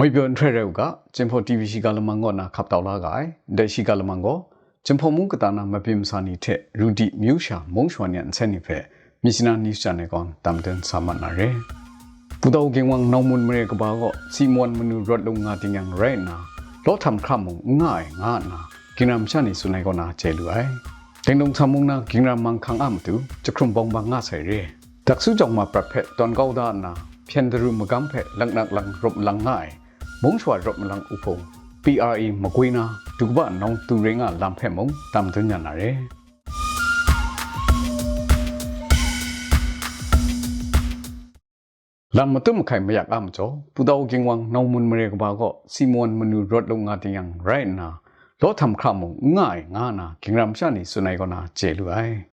ငွေပြောန်ထရက်ရောက်ကဂျင်ဖို TV ရှိကလမန်ကောနာခပ်တော်လာကဲဒဲရှိကလမန်ကောဂျင်ဖိုမုကတာနာမပိမစာနီတဲ့ရူဒီမြူရှာမုံရှွန်ညန်ဆန်နိဖဲမီစနာနီစချန်နေကွန်တမ်တန်ဆာမနာရဲပူတော်ကင်ဝမ်နောင်မွန်မရေကဘာကောစီမွန်မနူရတ်လုံငါတင်ယန်ရဲနာလောထမ်ခမုံငိုင်ငါနာကင်ရမ်ရှာနီဆုနိုင်ကောနာချေလူအိုင်တင်ဒုံသမုံနာကင်ရမ်မန်ခန်းအမ်တူချခရုံဘောင်ဘငါဆိုင်ရဲတက်ဆုကြောင့်မှာပရက်ဖက်တန်ကောဒါနာဖြန်ဒရူမကမ်ဖက်လန်နက်လန်ရုပ်လန်ငိုင် မုံချွာရပ်မလန်ဥဖုံ PRE မကွေးနာဒုကဘနောင်သူရင်းကလမ်ဖက်မုံတမ်သွညာနာရဲလမ်မတုမခိုင်မယက်အမ်ချောပူတောကင်းဝမ်နောင်မွန်မရေကဘာကောစီမွန်မနူရတ်လုံငါတယံရိုင်နာလောထမ်ခမုံငိုင်ငါနာကင်ရမ်ရှာနီဆုနိုင်ကောနာကျေလူအိုင်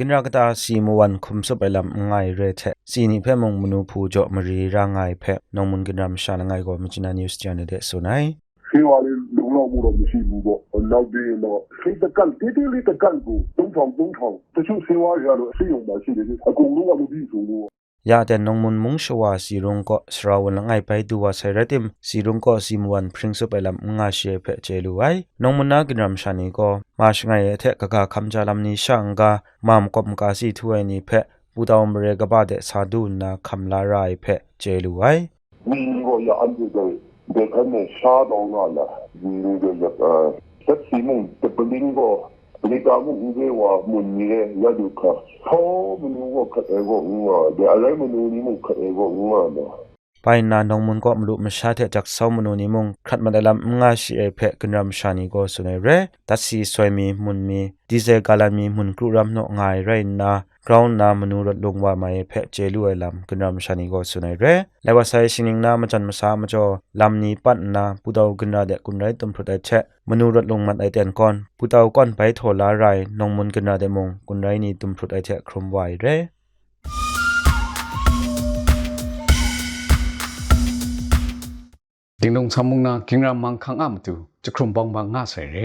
kinrakata si muwan khumso pelam ngai re the si ni phe mong munu phu jo mari ra ngai phe nongmun kinram sha na ngai go michina news channel de sunai ခေဝါလေးလုံလောက်မှုတော့မရှိဘူးပေါ့နောက်ပြီးတော့စိတ်တကန့်တေးတေးလေးတကန့်ကိုသုံးထောင်သုံးထောင်တချို့ဆေးဝါးရတော့အစိမ်းုံပါရှိတယ်အကုန်လုံးကမပြီးဆိုလို့ ya de nongmun mung shwa si rung ko srawan ngai pai du wa sai ratim si rung ko si muwan phring so pelam nga she phe che lu ai nongmun na kinram sha ni ko ma shngai ye the ka ka kham ja lam ni shanga mam kom ka si thuai ni phe ပူတောင်မရေကပါတဲ့စာဒုနာခမ်လာရိုင်ဖက်ကျေလူဝိုင်မင်းကိုရအန်ဒီတဲ့ဒီကနေ့ Nitamu uwe wa munye ya duka. Ho munu wa ka ego uwa. De alai munu ni mu ka ego uwa na. ไปนานองมุนก็มลุมชาเทจากเศร้ามนุนิมุงขัดมาได้ลำง่ายชีเอเพกนรำชานีก็สุนัยเรตัดสีสวยมีมุนมีดีเซกาลามีมุนกรุรำนกง่ายไรนะ กราวน์นามนูรดลงว่าไม่เพะเจลุไอลำกึนรำชานิโกสุนัยเรและว่าไซสินิงนามันจันมาสามจอลำนี้ปั้นนาผู้เตากินราเดกุนไรตุมพรดเชะมนูรดลงมันไอเตียนก่อนผู้เตาก่อนไปโถลาไรนงมนกินราเดมงกุนไรนี้ตุมพรดเชะครมไวเรดิงดงสามุงนากิงรามังคังอามตุจะครมบองบางงาใส่เร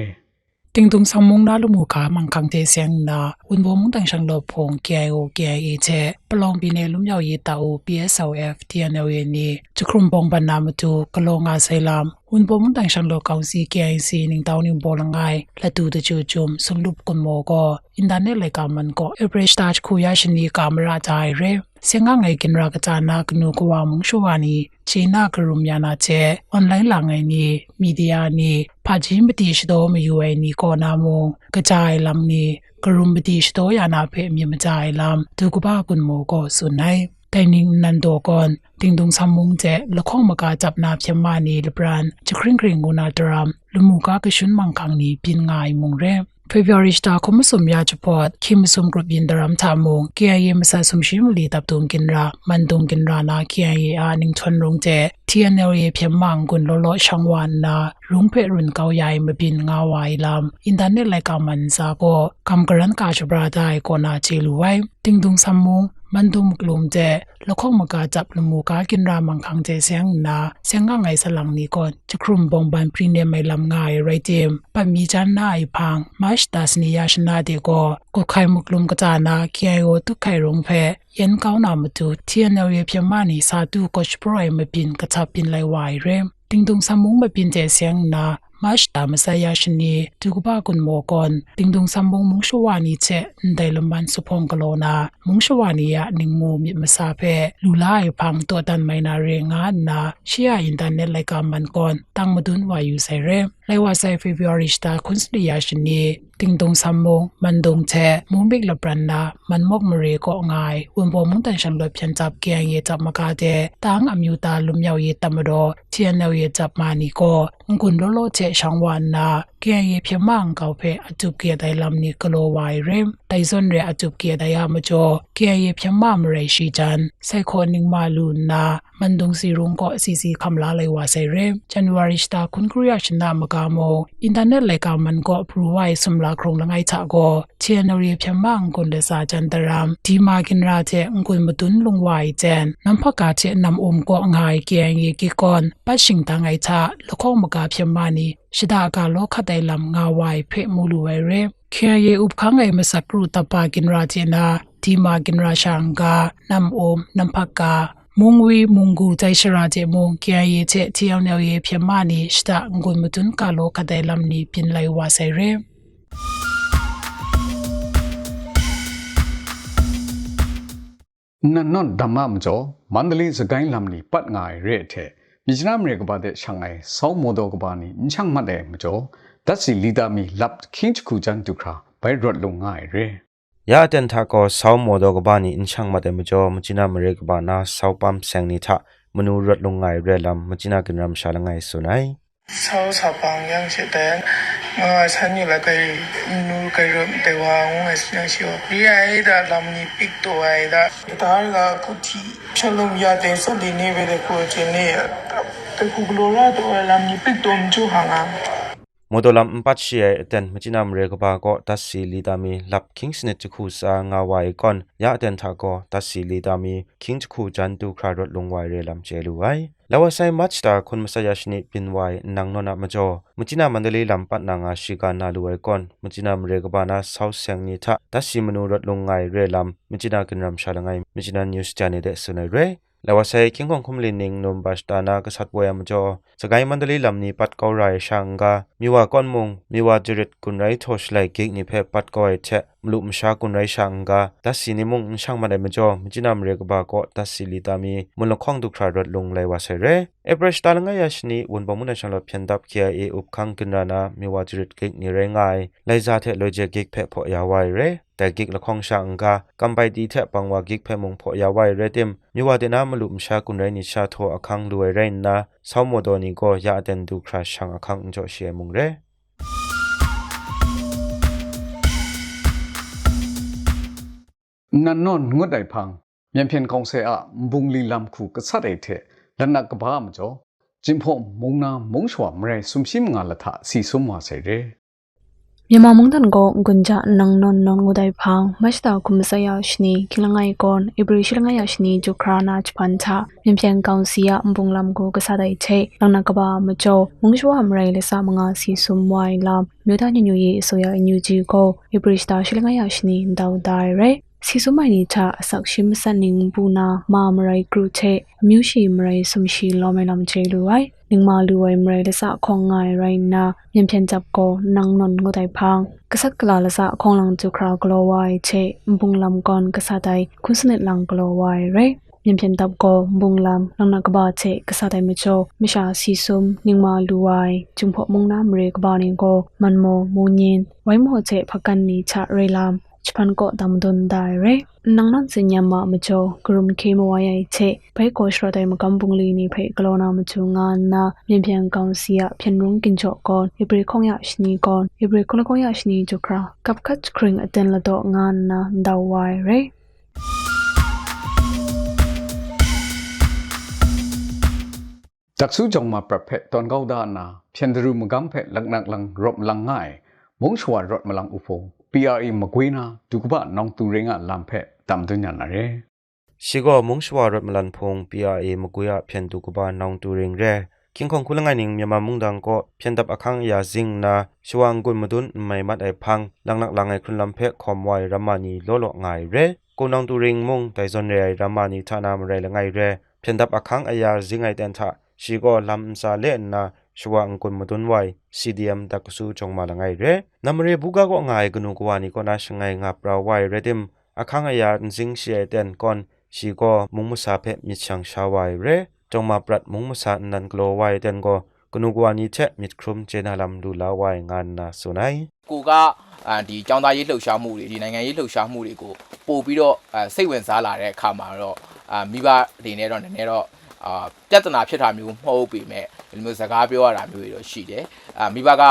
ting tung samung na lu mu ka mang khang te siang na un bo mung tang shang lo phong kya o kya e che plong bi ne lum yaw yi ta o psof tnl ye ni chukrum bong ban na mu tu kalonga sailam un bo mung tang shang lo kaung si kya si ning taw ning bo langai la tu de chu chum sung lup kun mo ko internet le ka man ko average touch khu ya shin ni camera dai re เสียงงไงกินรากจานักนูกว่ามุงชวานีชีนากรุมยานาเจออนไลน์หลังไงนี้มีเดียนี้พาจิมบติชโดมีอยู่ไอนี้ก็นามงกระจายลำนี้กรุมบติชโดยานาเพมีมจายลำถูกบ้ากุนโมก็สุนให้แต่นิ่งนันโดก่อนติงดงซำมมงเจและข้องมากาจับนาบเชมานีลบรานจะคริ่งคริ่งงูนาดรามละมูกากระชุนมังคังนี้ปินงายมุงเร่ February ta khom sum ya chupot kim sum group in daram thamung KIA ye masa sum shim li tap tung kinra man tung kinra na KIA ye a ning thon rong te TNL ye phem mang gun lo lo changwan na rung pe run kau yai ma bin nga wai lam internet lai ka man sa ko kam karan ka chubra dai ko na che lu wai ting dung samung มันดุมกลุ่มเจแล้วข้องมากาจับลมูกากินรามังคังเจเสียงนาเสียงง่ายสลังนี้ก่อนจะครุมบงบันพรีเนียไม่ลำง่ายไรเจมปมีจันนาอีพังมาสตาสนิยาชนาเดก็ก็ไข่มุกลุมกระจานาเคียโอตุไข่รงเพยันเก้านามาดูเทียนเอาเยเพียมานีสาดูก็ชโปรยมาปินกระชับปินไลวายเรมติงตุงสมุงมาปินเจเสียงนา mash ta masaya shini tukuba kun mo kon tingdung sambong mung shwani che ndai lomban supong kalona mung shwani ya ningmu mi masa phe lulai phang to tan mai na re nga na shia internet lai ka man kon tang madun wa yu sai re lai wa sai february sta kun sli ya shini tingdong sammo mandong che mumbik la branda manmok mare ko ngai un bo mung tan shang lo pyan chap kya ye chap maka de tang amyu ta lum yaw ye tamado chian ye chap mani ko ngun lo lo che shang wan na ကဲရပြမန်ကောက်ဖဲအတုကေတိုင်လမ်နီကလိုဝိုင်ရင်တိုင်ဇွန်ရအတုကေတိုင်အမကျော်ကဲရပြမမရေရှိချန်စိုက်ခေါနင်းမာလူနာမန်ဒုံစီရုံကိုစီစီခမ်လာလေဝါဆိုင်ရဲဇန်နဝါရီစတာကွန်ကရီယာရှင်နာမကမောအင်တာနက်လေကမန်ကိုအပရူဝိုင်ဆမ်လာခရုံလငိုင်ချာကိုချေနော်ရပြမန်ကွန်လစာချန်တရမ်ဒီမာကင်ရာချေအငွန်မတွန်းလုံဝိုင်ချန်နမ်ဖကာချေန မ်အုံကိုငိုင်ကဲငေကီကွန်ပတ်ရှင်တငိုင်ချာလခေါမကပြမနီရှိတာကလောခတိုင်လမ်ငါဝိုင်ဖေမူလူဝဲရဲခေယေဥပခန်းငယ်မစကရုတပါကင်ရာချေနာဒီမာကင်ရာရှန်ကာနမ်အုံနမ်ဖကာမုံဝီမုံကူတိုင်ရှရာကျေမုံကျရဲချက်တီယောင်ယောရဲ့ဖြစ်မနီစတာငွန်မတွန်းကလောကတဲ့လမ်နီပင်လိုက်ဝါဆိုင်ရဲနနွန်ဓမ္မမကျော်မန္တလေးစကိုင်းလမ်နီပတ်ငိုင်ရဲတဲ့မြစ်နာမရေကပါတဲ့ရှန်ငိုင်ဆောင်းမော်တော်ကပါနီအချန့်မတ်တဲ့မကျော်ဒတ်စီလီတာမီလပ်ခင်းချခုချန်တူခရာဘိုင်ရတ်လုံငိုင်ရဲ ya ten tha ko sau mo do ba ni in chang ma de mu jo mu china mare ka ba na sau pam sang ni tha manu rat lung ngai re lam mu china kin ram sha la ngai su nai sau sa pang yang che de nga san ni la kai nu kai ro de wa ng ngai su yang shi wa ri ai da lam ni pik to ai da ta ga ku ti chalum ya de sa de ne be de ko che ne ta ku glora to lam ni pik to mu chu ha nga မော်ဒလမ်ပတ်ရှိရဲ့အတန်မချိနမ်ရေကဘာကောတတ်စီလီတာမီလပ်ကင်းစနစ်ချခုစာငါဝိုင်ကွန်ရာအတန်သာကောတတ်စီလီတာမီကင်းချခုဂျန်တူခရာရတ်လုံဝိုင်ရေလမ်ချေလူဝိုင်လဝဆိုင်မတ်ချတာခွန်မဆယာရှိနေပင်ဝိုင်နန်နောနာမကျော်မချိနမ်မန္တလေးလမ်ပတ်နာငါရှိကနာလူဝိုင်ကွန်မချိနမ်ရေကဘာနာဆောက်ဆန်နီသာတတ်စီမနူရတ်လုံငိုင်ရေလမ်မချိနာကင်ရမ်ရှာလငိုင်မချိနာနျူးစ်ချန်နေတဲ့ဆွနေရေ ลาวาเซคิงของคุมลินิงนมบาสตานาก็สัตว์วยมจอสกายมันดลีลำนี้ปัดเการายช่างกามีว่าก้อนมุงมีว่าจริตกุนไรทอชไลกิกนี่เพปัดกอยเช မလူမရှာကွန်ရိုင်ရှန်ကတစီနီမုံရှန်မတဲ့မကျော်မจินามရေကဘာကောတစီလီတာမီမလခေါင်ဒုခရရတ်လုံလဲဝဆရဲအပရရှ်တာလငယရှနီဝန်ဘမုန်ရှန်လပြန်တပ်ကျအေဥပခန့်ကင်ရနာမြဝဂျရစ်ကိတ်နိရဲငိုင်လိုက်ဇာတဲ့လောဂျက်ကိတ်ဖဲဖို့ရဝိုင်ရဲแต่กิกละข้องช่างกากำไปดีแทปังว่ากิกเพมงพอยาไว้เรติมมีว่าเดนามาลุมชากุนไรนิชาโทอคังรวยไรนะสาวโมโดนีก็ยาเดนดูคราช่างอคังจ่อเชียมุงเร နနွန်ငွတ်တိုင်ဖန်းမြန်ဖြန်ကောင်ဆဲအဘုံလီလမ်ခုကဆတ်တဲ့တဲ့လနကဘာမကျော်ဂျင်ဖို့မုံနာမုံချွာမရဲဆုမ်ရှိမငါလထစီဆုမ်ဝါဆဲရဲမြန်မာမုန်တန်ကိုဂွန်ဂျာနန်းနွန်နွန်ငူဒိုင်ဖောင်မတ်တာကုမဆယာရှနီခိလငိုင်ကွန်အဘရီရှိလငိုင်ယရှနီဂျိုခရာနာချပန်ချာမြန်ပြန်ကောင်စီယအဘုံလမ်ကိုကစားတဲ့ချေလောင်နာကဘာမကျော်မုံရှဝမရိုင်လက်စာမငါစီဆုမ်ဝိုင်လမ်မြို့သားညညရေးအစိုးရအန်ယူဂျီကိုအဘရီစတာရှိလငိုင်ယရှနီဒေါဒိုင်ရဲ စီဆုမိုင်နီချအဆောက်ရှိမစနင်းဘူးနာမာမရိုင်ဂရုချေအမျိုးရှိမရိုင်ဆုံရှိလောမဲလမ်ချေလူဝိုင်နင်းမာလူဝိုင်မရိုင်လက်စာခေါငိုင်ရိုင်နာမြန်ပြန်จับကိုနန်းနွန်ငိုတိုင်ဖောင် kasat kala lasa khong lang chu kra glo wai che bung lam kon kasatai khusnet lang glo wai re မြန်ပြန်တပ်ကိုဘုံလမ်နနကဘာချေကစားတယ်မချိုမရှာစီဆုမ်နင်းမာလူဝိုင်ဂျုံဖို့မုံနာမရေကဘာနင်ကိုမန်မိုမူညင်ဝိုင်မိုချေဖကန်နီချရေလမ်ချပန်ကိုဒမ်ဒွန်ဒိုင်ရဲနန်းနန်စညမမချိုဂရုမခေမဝိုင်ယိချေဘဲကိုရှရတိုင်မကမ်ပုန်လီနီဖေကလောနာမချိုငါနာမြန်ပြန်ကောင်စီယဖြန်ရုံကင်ချောကွန်ဣဘရီခေါငရရှနီ chpan ko dam don dai re nang nan sin nyam ma ma cho grum ke mo wa yai che pai ko shro dai ma kam bung li ni pai klo na ma chu nga na myen pyan kaung si ya pyan rung kin cho ko i bre khong ya shni ko i bre ko ko ya shni cho kra kap khat kring aten la do nga na daw wai re tak su jong ma pra phe ton gau da na pyan dru ma gam phe lak nak lang rop lang ngai mong chwa rot ma lang u PRA မကွေးနာဒုကပနောင်သူရင်းကလမ်းဖက်တမ်တွညာနာရဲရှိကောမုံရှဝရမလန်ဖုံ PRA မကွေးအဖျန်ဒုကပနောင်သူရင်းရဲကင်ခုံခုလငိုင်းနမြန်မာမုန်ဒန်ကိုဖျန်တပ်အခန်းယာဇင်းနာရှဝမ်ကွန်မဒွန်းမိုင်မတ်အိုင်ဖန်းလန်လန်လန်ငိုင်းခွန်လမ်းဖက်ခ ோம் ဝိုင်ရမနီလောလောငိုင်းရဲကိုနောင်သူရင်းမုံတိုင်ဇွန်ရဲရမနီဌာနမရဲလငိုင်းရဲဖျန်တပ်အခန်းအယာဇင်းငိုင်းတန်ထရှိကောလမ်စာလေနာ shwa angkon mutun wai CDM taksu chongma langai re namre buga ko ngai gnu ko ani ko na shngai nga pra wai redim akhanga ya njing sia ten kon shi ko mungmu sa phe mi chang sha wai re chongma prat mungmu sa nan glo wai ten go gnu ko ani che mit khrum che na lam lu la wai nga na sunai ကိုကဒီចောင်းသားရေးလှုပ်ရှားမှုတွေဒီနိုင်ငံရေးလှုပ်ရှားမှုတွေကိုပို့ပြီးတော့စိတ်ဝင်စားလာတဲ့အခါမှာတော့မိဘတွေနဲ့တော့နည်းနည်းတော့ အာပြဿနာဖြစ်တာမျိုးမဟုတ်ပေမဲ့ဒီလိုမျိုးစကားပြောရတာမျိုးတွေတော့ရှိတယ်အာမိဘက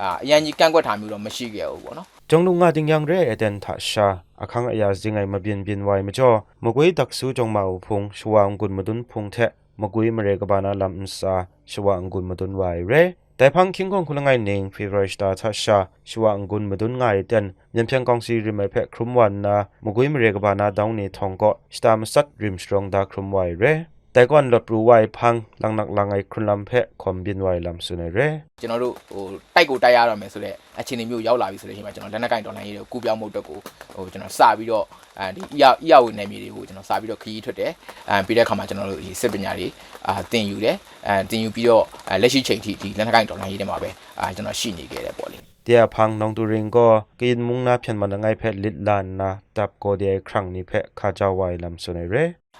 အာအရင်ကြီးကန့်ကွက်တာမျိုးတော့မရှိခဲ့ဘူးပေါ့နော် จงลุงงาติงยังเรเอเดนทาชาอคังอายาจิงไงมาเบียนเบียนไวมาจ่อมกุยตักสูจงมาอุพงชวางกุนมาดุนพงเทมกุยมเรกบานาลัมซาชวางกุนมาดุนไวเรแต่พังคิงกองคุณไงเนงฟีเวอร์สตาทัชชาชวางกุนมาดุนไงเดนยันเพียงกองซีริมเพครุมวันนามกุยมเรกบานาดาวนีทองก็สตามสัตริมสตรองดาครุมไวเร แต่ก่อนรถปรูไว้พังลังนักลังไอครุนลำเพะคอมบินไว้ลำสุนเร ကျွန်တော်တို့ဟိုတိုက်ကိုတိုက်ရတော့မယ်ဆိုတော့အခြေအနေမျိုးရောက်လာပြီဆိုတဲ့အချိန်မှာကျွန်တော်လက်နက်ကင်ဒေါ်လာရေးတွေကိုကူပြောင်းမှုအတွက်ကိုဟိုကျွန်တော်စပြီးတော့အဲဒီအရာအရာဝင်နယ်မြေတွေကိုကျွန်တော်စပြီးတော့ခရီးထွက်တယ်အဲပြီးတဲ့အခါမှာကျွန်တော်တို့ဒီစစ်ပညာတွေအာတင်ယူတယ်အဲတင်ယူပြီးတော့အဲလက်ရှိချိန်ထိဒီလက်နက်ကင်ဒေါ်လာရေးတွေမှာပဲအာကျွန်တော်ရှိနေခဲ့တယ်ပေါ့လေ เตียพังน้องตุริงก็กินมุงนาเพียนมันไงเพะลิดลานนะตับก็เดียครั้งนี้เพะข้าเจ้าไว้ลำสุนเร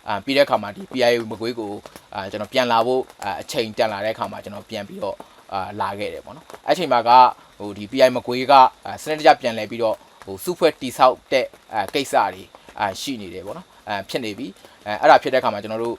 အာပြီးတဲ့အခါမှာဒီ PIA မကွေးကိုအာကျွန်တော်ပြန်လာဖို့အာအချိန်တန်လာတဲ့အခါမှာကျွန်တော်ပြန်ပြီးတော့အာလာခဲ့တယ်ပေါ့နော်အဲ့ချိန်မှာကဟိုဒီ PIA မကွေးကအာစနစ်တကျပြန်လဲပြီးတော့ဟိုစုဖွဲ့တိဆောက်တဲ့အာကိစ္စတွေအာရှိနေတယ်ပေါ့နော်အာဖြစ်နေပြီအဲအဲ့ဒါဖြစ်တဲ့အခါမှာကျွန်တော်တို့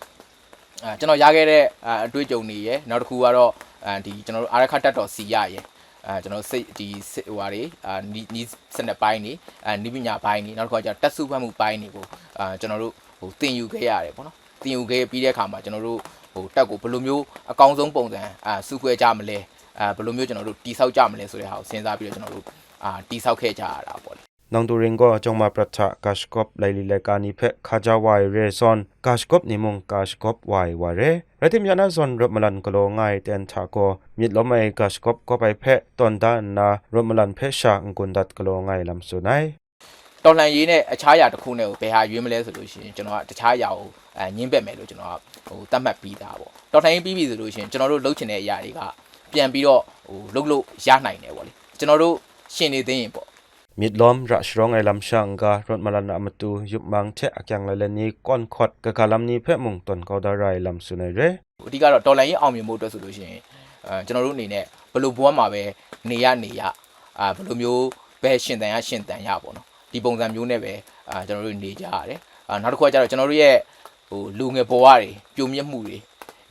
အာကျွန်တော်ရခဲ့တဲ့အတွေ့အကြုံတွေရယ်နောက်တစ်ခုကတော့အာဒီကျွန်တော်တို့အာရခတက်တော်စီရရယ်အဲကျွန်တော်စိတ်ဒီစစ်ဟိုဟာတွေအာနီးနီးစနစ်ပိုင်းနေအာနီးပညာပိုင်းနေနောက်တစ်ခါကျတော့တက်စုဖတ်မှုပိုင်းတွေကိုအာကျွန်တော်တို့ ဟိုတင်ယူခဲ့ရတယ်ပေါ့နော်တင်ယူခဲ့ပြီးတဲ့အခါမှာကျွန်တော်တို့ဟိုတက်ကိုဘယ်လိုမျိုးအကောင်းဆုံးပုံစံအာစုခွဲကြမလဲအာဘယ်လိုမျိုးကျွန်တော်တို့တိဆောက်ကြမလဲဆိုတဲ့ဟာကိုစဉ်းစားပြီးတော့ကျွန်တော်တို့အာတိဆောက်ခဲ့ကြရတာပေါ့လေနောင်တူရင်ကိုအကြောင်းမပရချကတ်ကော့ပ်လိုင်လီလကာနိဖက်ခါဂျာဝိုင်ရေဆွန်ကတ်ကော့ပ်နိမုံကတ်ကော့ပ်ဝိုင်ဝါရေရတိမယနာဆွန်ရမလန်ကလောငိုင်တန်ချာကိုမြစ်လမိုင်ကတ်ကော့ပ်ကိုပိုင်ဖက်တွန်ဒန်နာရမလန်ဖက်ရှာငွန်ဒတ်ကလောငိုင်လမ်ဆုနိုင် တော်လှန်ရေးနဲ့အခြားအရာတစ်ခုနဲ့ကိုဘယ်ဟာရွေးမလဲဆိုလို့ရှိရင်ကျွန်တော်ကတခြားအရာကိုအဲညင်းပက်မယ်လို့ကျွန်တော်ကဟိုတတ်မှတ်ပြီးသားပေါ့တော်လှန်ရေးပြီးပြီဆိုလို့ရှိရင်ကျွန်တော်တို့လုပ်ချင်တဲ့အရာတွေကပြန်ပြီးတော့ဟိုလုပ်လို့ရနိုင်တယ်ပေါ့လေကျွန်တော်တို့ရှင်နေသိရင်ပေါ့ มิดล้อมระชรองไอลำช่างการถมาลันอามาตูยุบมังเทอะยังเลนี้ก้อนขดกะกาลำนี้เพ่มุงตนเขาดารายลำสุนัยเร အဓိကတော့တော်လှန်ရေးအောင်မြင်မှုအတွက်ဆိုလို့ရှိရင်အဲကျွန်တော်တို့အနေနဲ့ဘယ်လိုဘဝမှာပဲနေရနေရအာဘယ်လိုမျိုးပဲရှင်တန်ရရှင်တန်ရပေါ့နော် ဒီပုံစံမျိုးနဲ့ပဲအာကျွန်တော်တို့နေကြရတယ်အာနောက်တစ်ခုကကျတော့ကျွန်တော်တို့ရဲ့ဟိုလူငယ်ဘဝတွေပြုံမြင့်မှုတွေ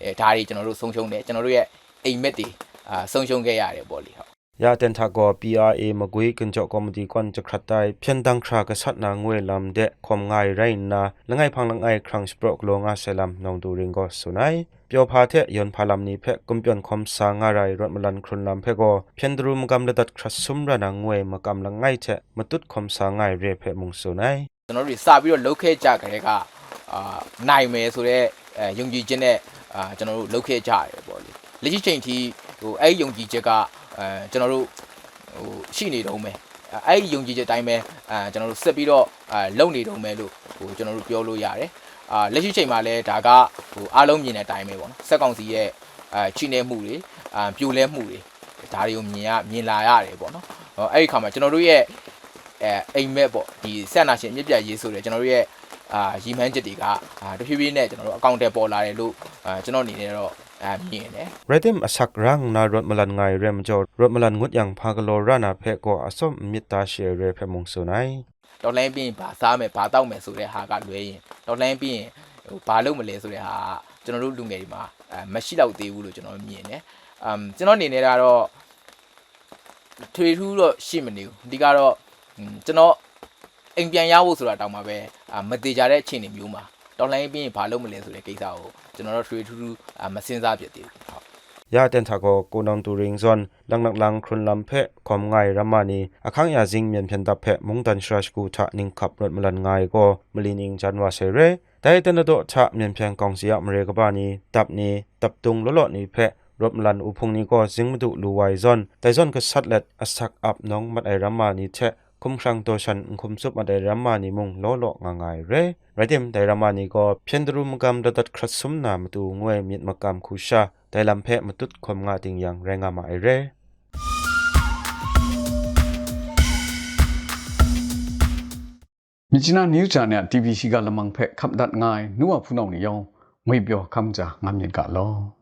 အဲဒါတွေကျွန်တော်တို့ဆုံးရှုံးတယ်ကျွန်တော်တို့ရဲ့အိမ်မက်တွေအာဆုံးရှုံးခဲ့ရတယ်ပေါ့လေဟုတ် ยาเตนทากอ PRA มกุยกันเจาะคอมดีกวนจะครัดได้เพียงดังครากษัตริย์นางเวลำเดะคอมง่ายไรนาละไงพังละไงครั้งสปรกโลงอาเซลัมนองดูริงก็สุนัยเปียวพาเทยอนพาลำนี้เพะกุมเปียนคอมสางอะไรรถมลันครุนลำเพะก็เพียงดรูมกำละดัดครัดซุมระนางเวมากำละไงเทะมาตุดคอมสางายเรเพะมุงสุนัย ကျွန်တော်တို့တွေစပြီးတော့လှုပ်ခဲကြကြတဲ့ကအာနိုင်မယ်ဆိုတော့အဲယုံကြည်ခြင်းနဲ့အာကျွန်တော်တို့လှုပ်ခဲကြရတယ်ပေါ့လေလက်ရှိချိန်ထိဟိုအဲ့ဒီယုံကြည်ချက်က အဲကျွန်တော်တို့ဟိုရှိနေတော့မယ်အဲအဲ့ဒီယုံကြည်ချက်တိုင်းပဲအဲကျွန်တော်တို့ဆက်ပြီးတော့အဲလုပ်နေတော့မယ်လို့ဟိုကျွန်တော်တို့ပြောလို့ရတယ်အာလက်ရှိချိန်မှာလည်းဒါကဟိုအားလုံးမြင်တဲ့အတိုင်းပဲပေါ့နော်စက်ကောင်စီရဲ့အဲချိနေမှုတွေအာပြိုလဲမှုတွေဒါတွေကိုမြင်ရမြင်လာရတယ်ပေါ့နော်ဟောအဲ့ဒီခါမှာကျွန်တော်တို့ရဲ့အဲအိမ်မက်ပေါ့ဒီဆက်နာရှင်အမြင့်ပြတ်ရေးဆိုတယ်ကျွန်တော်တို့ရဲ့အာရီမန်းချက်တွေကအာတဖြည်းဖြည်းနဲ့ကျွန်တော်တို့အကောင့်တွေပေါ်လာတယ်လို့အာကျွန်တော်အနေနဲ့တော့ အာမြင်တယ် Redim asak rang na rot malan ngai rem jo rot malan ngut yang phagalor rana phe ko asom mitta share re phe mong so nai တော်လိုင်းပြီးရင်ဘာစားမယ်ဘာတောက်မယ်ဆိုတဲ့ဟာကလွဲရင်တော်လိုင်းပြီးရင်ဟိုဘာလုပ်မလဲဆိုတဲ့ဟာကကျွန်တော်တို့လူငယ်တွေမှာအဲမရှိတော့သေးဘူးလို့ကျွန်တော်မြင်တယ်အမ်ကျွန်တော်အနေနဲ့ကတော့ထွေထူးတော့ရှိမနေဘူးအဓိကတော့ကျွန်တော်အိမ်ပြန်ရဖို့ဆိုတာတောင်းပါပဲမသေးကြတဲ့အခြေအနေမျိုးမှာ တော်လိုင်းပြီးရင်ဘာလုပ်မလဲဆိုတဲ့ကိစ္စကိုကျွန်တော်တို့ထွေထူးထူးအာမစင်စားဖြစ်သေးဘူးဟုတ် ยาเตนทากอกูนองตูริงซอนลังนักลังครุนลำเพะคอมไงรามานีอคังยาจิงเมียนเพียนตับเพะมุงตันชราชกูทะนิงขับรถมลันไงก็มลินิงจันวาเซเรแต่เตนโดทะเมียนเพียงกองเสียมเรกบานีตับนีตับตุงลลอนีเพะรถมลันอุพงนี้ก็จิงมดุลูไวซอนแต่ซอนก็สัดเล็ดอสักอับน้องมัดไอรามานีเทะ คุมครังตัวฉันคุมสุบมาได้รามานิมุงโลโลง่ายเร่ไรเดมได้รามานิก็เพียนรุมกรรมดัดครัดสมนามตูงวยมีดมากมคูชาแต่ลำเพะมาตุดคมงาติงยังแรงามาไอเร่มิจนานิวจาเนี่ยทีวีชิกาลมังเพะขับดัดง่ายนัวผู้น้องนิยองไม่เบียวคำจางามเย็นกะลอ